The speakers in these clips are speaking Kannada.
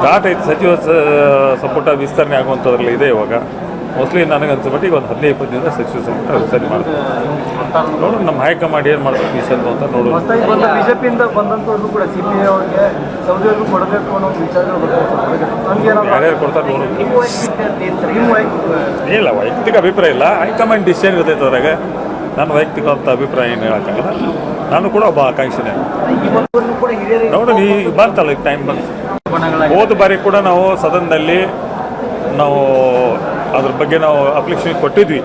ಸ್ಟಾರ್ಟ್ ಆಯ್ತು ಸಚಿವ ಸಂಪುಟ ವಿಸ್ತರಣೆ ಆಗುವಂಥದ್ರಲ್ಲಿ ಇದೆ ಇವಾಗ. ಮೋಸ್ಟ್ಲಿ ನನಗೆ ಅನ್ಸೋ ಮಟ್ಟಿಗೆ ಒಂದು ಹದಿನೈದು ಇಪ್ಪತ್ತು ದಿನದ ಸಚಿವ ಸಂಪುಟ ವಿಸ್ತರಣೆ ಮಾಡ್ತಾರೆ ನೋಡೋಣ ನಮ್ಮ ಹೈಕಮಾಂಡ್ ಏನು ಮಾಡ್ತಾರೆ ಈ ಸಂತ ಅಂತ ನೋಡೋಣ. ಬಿಜೆಪಿಯಿಂದ ಕೂಡ ಸಿ ಪಿ ಐ ಅವ್ರಿಗೆ ಸೌದಿಯವ್ರಿಗೂ ಕೊಡಬೇಕು ಅನ್ನೋ ಒಂದು ವಿಚಾರಗಳು ಬರ್ತಾರೆ ನಮ್ಗೇನಾದ್ರು ಯಾರ್ಯಾರು ಕೊಡ್ತಾರೆ ನೋಡೋಣ ವೈಯಕ್ತಿಕ ವೈಯಕ್ತಿಕ ಇಲ್ಲ ವೈಯಕ್ತಿಕ ಅಭಿಪ್ರಾಯ ಇಲ್ಲ. ಹೈಕಮಾಂಡ್ ಡಿಸಿಷನ್ ಇರ್ತೈತೆ ಅದ್ರಾಗ ನನ್ನ ವೈಯಕ್ತಿಕವಂತ ಅಭಿಪ್ರಾಯ ಏನು ಹೇಳೋಕ್ಕಾಗಲ್ಲ. ನಾನು ಕೂಡ ಒಬ್ಬ ಆಕಾಂಕ್ಷಿನೇ. ನೋಡೋಣ ಈ ಬಂತಲ್ಲ ಈಗ ಟೈಮ್ ಬಂತು. ಹೋದ ಬಾರಿ ಕೂಡ ನಾವು ಸದನದಲ್ಲಿ ನಾವು ಅದ್ರ ಬಗ್ಗೆ ನಾವು ಅಪ್ಲಿಕೇಶನ್ ಕೊಟ್ಟಿದ್ವಿ.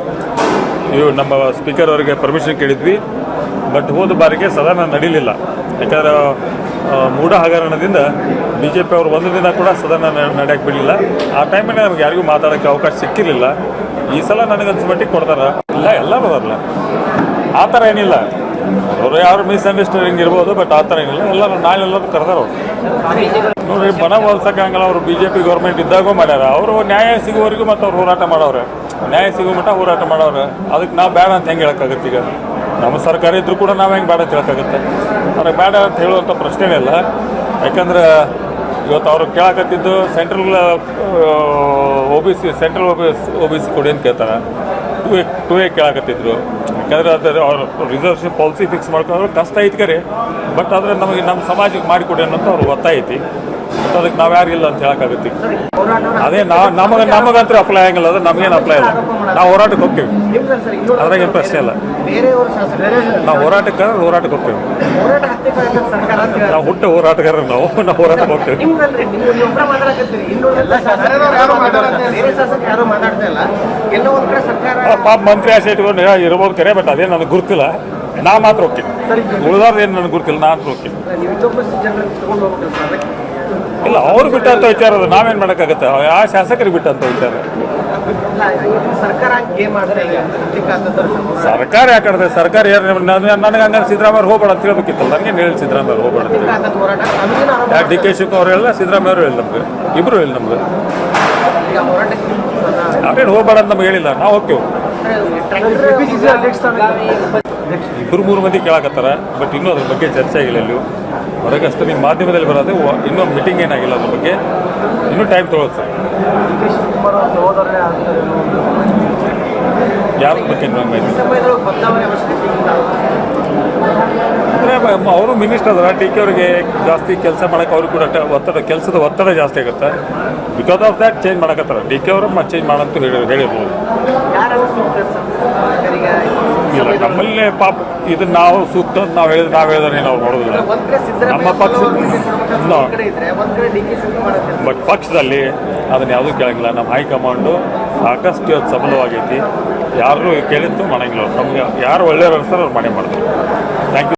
ಇವು ನಮ್ಮ ಸ್ಪೀಕರ್ ಅವರಿಗೆ ಪರ್ಮಿಷನ್ ಕೇಳಿದ್ವಿ. ಬಟ್ ಹೋದ ಬಾರಿಗೆ ಸದನ ನಡೀಲಿಲ್ಲ. ಯಾಕಂದ್ರೆ ಮೂಢ ಹಗರಣದಿಂದ ಬಿ ಜೆ ಪಿ ಅವರು ಒಂದು ದಿನ ಕೂಡ ಸದನ ನಡೆಯಕ್ಕೆ ಬಿಡಲಿಲ್ಲ. ಆ ಟೈಮಲ್ಲಿ ನಮ್ಗೆ ಯಾರಿಗೂ ಮಾತಾಡೋಕ್ಕೆ ಅವಕಾಶ ಸಿಕ್ಕಿರಲಿಲ್ಲ. ಈ ಸಲ ನನಗನ್ಸ ಮಟ್ಟಿಗೆ ಕೊಡ್ತಾರ? ಇಲ್ಲ ಎಲ್ಲ ಬರಲ್ಲ ಆ ಥರ ಏನಿಲ್ಲ. ಅವರು ಯಾರು ಮಿಸ್ಅಂಡರ್ಸ್ಟ್ಯಾಂಡಿಂಗ್ ಇರ್ಬೋದು ಬಟ್ ಆ ಥರ ಏನಿಲ್ಲ. ಎಲ್ಲ ನಾಳೆ ಕರೆದಾರ ಅವರು. ನೋಡ್ರಿ ಹೋಲ್ಸಕ್ಕಂಗಲ್ಲ ಅವರು ಬಿ ಜೆ ಪಿ ಗೌರ್ಮೆಂಟ್ ಇದ್ದಾಗೂ ಮಾಡ್ಯಾರ. ಅವರು ನ್ಯಾಯ ಸಿಗುವವರೆಗೂ ಮತ್ತು ಅವ್ರು ಹೋರಾಟ ಮಾಡೋರು ನ್ಯಾಯ ಸಿಗೋ ಮಟ್ಟ ಹೋರಾಟ ಮಾಡೋರು ಅದಕ್ಕೆ ನಾವು ಬೇಡ ಅಂತ ಹೆಂಗೆ ಹೇಳೋಕ್ಕಾಗತ್ತೆ ಈಗ? ನಮ್ಮ ಸರ್ಕಾರ ಇದ್ರೂ ಕೂಡ ನಾವು ಹೆಂಗೆ ಬೇಡ ಅಂತ ಹೇಳೋಕ್ಕಾಗತ್ತೆ? ಅವ್ರಿಗೆ ಬೇಡ ಅಂತ ಹೇಳುವಂಥ ಪ್ರಶ್ನೆನೇ ಇಲ್ಲ. ಯಾಕಂದ್ರೆ ಇವತ್ತು ಅವ್ರು ಕೇಳಕತ್ತಿದ್ದು central O B C central O B C ಕೊಡಿ ಅಂತ ಕೇಳ್ತಾರೆ. ಟೂ ಎ ಟೂ ಎ ಕೇಳಕತ್ತಿದ್ರು. ಯಾಕಂದ್ರೆ ಅದರ ಅವ್ರು ರಿಸರ್ವೇಷನ್ ಪಾಲಿಸಿ ಫಿಕ್ಸ್ ಮಾಡ್ಕೊಂಡ್ರೆ ಕಷ್ಟ ಐತಿ ಕರೆ. ಬಟ್ ಆದರೆ ನಮಗೆ ನಮ್ಮ ಸಮಾಜಕ್ಕೆ ಮಾಡಿಕೊಡಿ ಅನ್ನೋದು ಅವ್ರು ಒತ್ತಾಯ ಐತಿ. ಮತ್ತು ಅದಕ್ಕೆ ನಾವು ಯಾರಿಲ್ಲ ಅಂತ ಹೇಳೋಕ್ಕಾಗತ್ತೆ. ಅದೇ ನಾವು ನಮಗೆ ನಮಗಂತೂ ಅಪ್ಲೈ ಆಗಿಲ್ಲ ಅದು ನಮಗೇನು ಅಪ್ಲೈ ಇಲ್ಲ. ನಾವು ಹೋರಾಟಕ್ಕೆ ಹೋಗ್ತೀವಿ. ಅದ್ರಾಗೇನು ಪ್ರಶ್ನೆ ಇಲ್ಲ. ನಾವು ಹೋರಾಟಕ್ಕೆ ಹೋರಾಟಕ್ಕೆ ಹೋಗ್ತೀವಿ. ಹೋರಾಟ ಕೊಡ್ತೇವೆ ಸರ್ಕಾರ ಅಂತ ಹೇಳಿ. ನಾವು ಹುಟ್ಟ ಹೋರಾಟಗಾರರು ನಾವು ನಾವು ಹೋರಾಟ ಕೊಡ್ತೇವೆ ಪಾಪ ಮಂತ್ರಿ ಆಸೆ ಇಟ್ಕೊಂಡು ಇರ್ಬೋದು ಕರೆ ಬಟ್ ಅದೇ ನನಗೆ ಗುರುತಿಲ್ಲ. ನಾ ಮಾತ್ರ ಹೋಗ್ತೀನಿ. ಉಳಿದಾರ್ದು ಏನು ನನಗೆ ಗುರುತಿಲ್ಲ ನಾ ಮಾತ್ರ ಹೋಗ್ತೀನಿ. ಇಲ್ಲ ಅವ್ರು ಬಿಟ್ಟಂತ ವಿಚಾರ ಅದು. ನಾವೇನು ಮಾಡೋಕ್ಕಾಗತ್ತೆ? ಆ ಶಾಸಕರಿಗೆ ಬಿಟ್ಟಂತ ವಿಚಾರ. ಸರ್ಕಾರ ಯಾಕಂದ್ರೆ ಸರ್ಕಾರ ನನಗೆ ಹಂಗಾರೆ ಸಿದ್ದರಾಮಯ್ಯ ಹೋಗ್ಬೇಡ ಅಂತ ಹೇಳ್ಬೇಕಿತ್ತಲ್ಲ. ನನಗೆ ಹೇಳಿ ಸಿದ್ದರಾಮಯ್ಯ ಹೋಗ್ಬೇಡ ಅಂತ ಡಿ ಕೆ ಶಿವಕುಮಾರ್ ಹೇಳಿಲ್ಲ? ಸಿದ್ದರಾಮಯ್ಯ ಅವರು ಹೇಳಿ ನಮ್ಗೆ. ಇಬ್ರು ಹೇಳಿ ನಮ್ಗೆ. ನಾವೇನು ಹೋಗ್ಬೇಡ ಅಂತ ನಮ್ಗೆ ಹೇಳಿಲ್ಲ. ನಾವು ಹೋಗ್ತೀವಿ ಇಬ್ಬರು ಮೂರು ಮಂದಿ ಕೇಳಾಕತ್ತಾರ ಬಟ್ ಇನ್ನೂ ಅದ್ರ ಬಗ್ಗೆ ಚರ್ಚೆ ಆಗಿಲ್ಲ ಎಲ್ಲೂ ಹೊರಗಷ್ಟೇ ನಿಮ್ಮ ಮಾಧ್ಯಮದಲ್ಲಿ ಬರೋದು ಇನ್ನೂ ಮೀಟಿಂಗ್ ಏನಾಗಿಲ್ಲ ಅದ್ರ ಬಗ್ಗೆ. ಇನ್ನೂ ಟೈಮ್ ತೊಗೊಳುತ್ತೆ ಸರ್. ಅವ್ರ ಯಾರ ಬಗ್ಗೆ ಅಂದರೆ ಅವರು ಮಿನಿಸ್ಟರ್ ಅದರ ಟಿ ಕೆ ಅವರಿಗೆ ಜಾಸ್ತಿ ಕೆಲಸ ಮಾಡೋಕ್ಕೆ ಅವ್ರಿಗೆ ಕೂಡ ಒತ್ತಡ ಕೆಲಸದ ಒತ್ತಡ ಜಾಸ್ತಿ ಆಗುತ್ತೆ. ಬಿಕಾಸ್ ಆಫ್ ದ್ಯಾಟ್ ಚೇಂಜ್ ಮಾಡಕತ್ತಾರ. ಡಿ ಕೆ ಅವರು ಮತ್ತೆ ಚೇಂಜ್ ಮಾಡಂತೂ ಹೇಳಿ ಹೇಳಿರ್ಬೋದು. ಇಲ್ಲ ನಮ್ಮಲ್ಲೇ ಪಾಪ ಇದನ್ನ ನಾವು ಸೂಕ್ತ ಅಂತ ನಾವು ಹೇಳಿದ್ರೆ ನಾವು ಹೇಳಿದ್ರೆ ನಾವು ನೋಡೋದಿಲ್ಲ. ನಮ್ಮ ಪಕ್ಷ ಬಟ್ ಪಕ್ಷದಲ್ಲಿ ಅದನ್ನ ಯಾವುದೂ ಕೇಳಂಗಿಲ್ಲ. ನಮ್ಮ ಹೈಕಮಾಂಡು ಸಾಕಷ್ಟು ಇವತ್ತು ಸಬಲವಾಗೈತಿ. ಯಾರು ಕೇಳಿದ್ದು ಮಾಡಂಗಿಲ್ಲ. ನಮ್ಗೆ ಯಾರು ಒಳ್ಳೆಯವ್ರು ಅನ್ಸ್ತಾರೆ ಅವ್ರು ಮಾಡೇ ಮಾಡ್ತಾರೆ. Thank you